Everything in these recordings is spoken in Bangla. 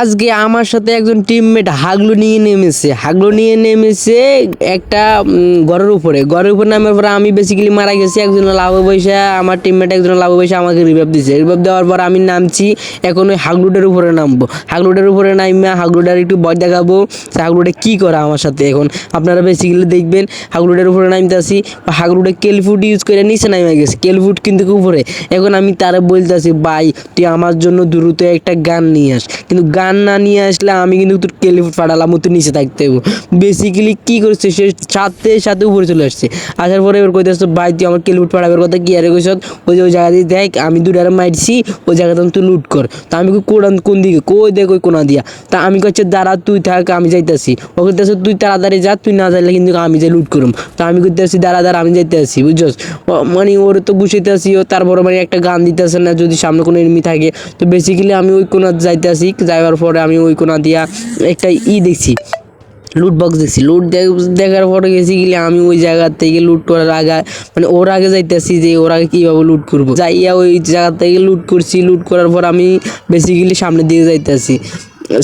আজকে আমার সাথে একজন টিমমেট হাগলু নিয়ে নেমেছে। হাগলু নিয়ে নেমেছে একটা ঘরের উপরে। ঘরের উপরে নামার পরে আমি বেসিক্যালি মারা গেছি, একজন লাভ পয়সা, আমার টিমমেট একজন লাভ পয়সা আমাকে রিভাইভ দিছে। রিভাইভ দেওয়ার পর আমি নামছি, এখন ওই হাগলুটার উপরে নামবো। হাগলুটার উপরে নামে হাগলুটার একটু ভয় দেখাবো হাগলুটা কী করে আমার সাথে এখন। আপনারা বেসিক্যালি দেখবেন, হাগলুটার উপরে নামতেছি, হাগলুটা কেলফুট ইউজ করে নিচে নামে গেছে। কেলফুট কিন্তু উপরে। এখন আমি তারা বলতেছি, ভাই, তুই আমার জন্য দ্রুত একটা গান নিয়ে আস। কিন্তু গান না নিয়ে আসলে আমি কিন্তু তোর কেলিফুট ফাটালাম তুই নিচে থাকতে হব। বেসিক্যালি কী করছে, সে সাথে সাথে উপরে চলে আসছে। আসার পরে এবার কইতেছে, ভাই, তুই আমার কেলিফুট ফাটাবের কথা কি আরে কইস ওই যে ওই জায়গা দিয়ে দেখ, আমি দুটারে মারছি, ওই জায়গাতে তুই লুট কর। তা আমি কোন কোন দিকে? কই, দেখ, ওই কোনা দিয়া। তা আমি কইছে, দাঁড়া, তুই থাক, আমি যাইতেছি। ও কইতেছে, তুই তাড়াতাড়ি যা, তুই না যাইলে কিন্তু আমি যাই লুট করুম। তা আমি কইতেছি, দাঁড়া দাঁড়া, আমি যাইতে আসি বুঝছস মানে ওর তো গুছাইতেছি ও তারপরে মানে একটা গান দিতেছে না, যদি সামনে কোনো এনিমি থাকে। তো বেসিক্যালি আমি ওই কোনা যাইতেছি যাইবার পরে আমি ওই কোনা দিয়া একটা ই দেখছি লুট বক্স দেখছি। লুট দেখার পরে গেছি গেলে আমি ওই জায়গা থেকে লুট করার আগে মানে ওর আগে যাইতেছি যে ওর আগে কীভাবে লুট করব। যাইয়া ওই জায়গা থেকে লুট করছি লুট করার পর আমি বেসিক্যালি সামনের দিকে যাইতেছি।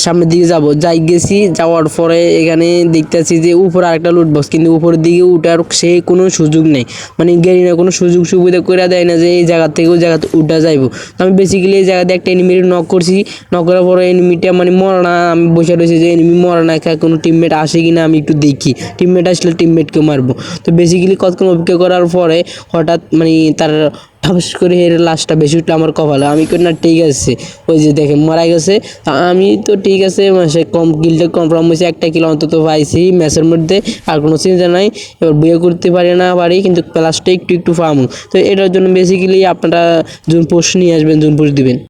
সামনের দিকে যাব। যাই গেছি, যাওয়ার পরে এখানে দেখতেছি যে উপরে আরেকটা লুট বক্স কিন্তু উপরের দিকে উঠার সে কোনো সুযোগ নেই। মানে গেরিনা কোনো সুযোগ সুবিধা করে দেয় না যে এই জায়গা থেকে ওই জায়গাতে উঠা যাইব। তো আমি বেসিক্যালি এই জায়গাতে একটা এনিমির নক করছি। নক করার পরে এনিমিটা মানে মরে না, আমি বসে রয়েছি যে এনিমি মরে না কোনো টিমমেট আসে কি না আমি একটু দেখি। টিমমেট আসলে টিমমেটকে মারবো। তো বেসিক্যালি কতক্ষণ অপেক্ষা করার পরে হঠাৎ মানে তার ঠাপাস করে এর লাশটা বেশি উঠল আমার কপালে। আমি কই, না, ঠিক আছে। ওই যে দেখে মারা গেছে। আমি তো ঠিক আছে সে কম কিলটা কনফার্ম হয়েছে, একটা কিলো অন্তত পাইছি ম্যাচের মধ্যে, আর কোনো চিন্তা নাই। এবার বিয়ে করতে পারি না পারি কিন্তু প্লাসটা একটু একটু ফার্ম তো এটার জন্য বেসিক্যালি আপনারা জুন পোস্ট নিয়ে আসবেন, জুন পোস্ট দিবেন।